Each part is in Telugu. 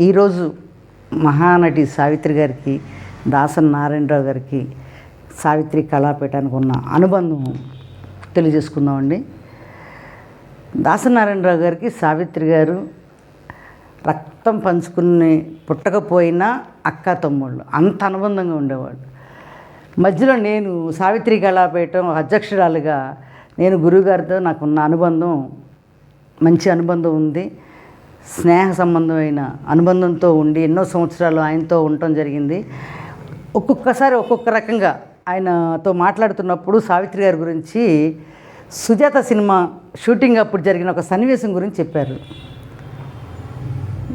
ఈరోజు మహానటి సావిత్రి గారికి దాసన్ నారాయణరావు గారికి సావిత్రి కళాపీఠానికి ఉన్న అనుబంధం తెలియజేసుకుందామండి. దాసన్ నారాయణరావు గారికి సావిత్రి గారు రక్తం పంచుకుని పుట్టకపోయినా అక్క తమ్ముళ్ళు అంత అనుబంధంగా ఉండేవాళ్ళు. మధ్యలో నేను సావిత్రి కళాపీఠం అధ్యక్షురాలుగా నేను గురువుగారితో నాకున్న అనుబంధం మంచి అనుబంధం ఉంది. స్నేహ సంబంధమైన అనుబంధంతో ఉండి ఎన్నో సంవత్సరాలు ఆయనతో ఉండటం జరిగింది. ఒక్కొక్కసారి ఒక్కొక్క రకంగా ఆయనతో మాట్లాడుతున్నప్పుడు సావిత్రి గారి గురించి సుజాత సినిమా షూటింగ్ అప్పుడు జరిగిన ఒక సన్నివేశం గురించి చెప్పారు.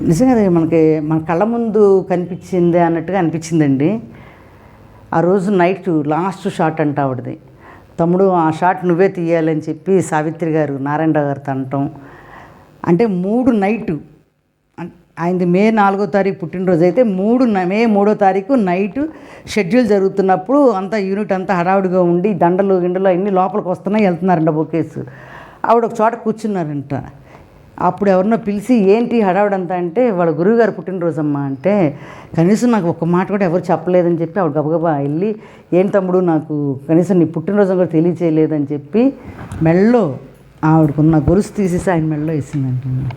నిజంగా మనకి మన కళ్ళ ముందు కనిపించిందే అన్నట్టుగా అనిపించిందండి. ఆ రోజు నైట్ లాస్ట్ షాట్ అంట ఆవిడది. తమ్ముడు ఆ షాట్ నువ్వే తీయాలని చెప్పి సావిత్రి గారు నారాయణరావు గారితో అనటం అంటే మూడు నైటు. ఆయనది మే నాలుగో తారీఖు పుట్టినరోజు అయితే మూడు మే మూడో తారీఖు నైట్ షెడ్యూల్ జరుగుతున్నప్పుడు అంతా యూనిట్ అంతా హడావుడిగా ఉండి దండలు గిండలు అన్నీ లోపలికి వస్తున్నాయి వెళ్తున్నారంట బొకేస్. ఆవిడ ఒక చోట కూర్చున్నారంట. అప్పుడు ఎవరినో పిలిచి ఏంటి హడావుడంతా అంటే వాళ్ళ గురువుగారు పుట్టినరోజమ్మా అంటే కనీసం నాకు ఒక మాట కూడా ఎవరు చెప్పలేదని చెప్పి ఆవిడ గబగబా వెళ్ళి ఏం తమ్ముడు నాకు కనీసం నీ పుట్టినరోజు కూడా తెలియచేయలేదని చెప్పి మెళ్ళో ఆవిడకున్న గొలుసు తీసేసి ఆయన మెడలో వేసిందంట.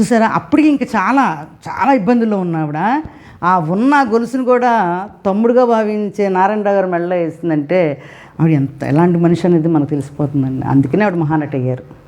చూసారా? అప్పటికి ఇంకా చాలా చాలా ఇబ్బందుల్లో ఉన్న ఆవిడ. ఆ ఉన్న గొలుసును కూడా తమ్ముడుగా భావించే నారాయణరావు గారు మెడలో వేసిందంటే ఆవిడ ఎంత ఎలాంటి మనిషి అనేది మనకు తెలిసిపోతుందండి. అందుకనే ఆవిడ మహానటి అయ్యారు.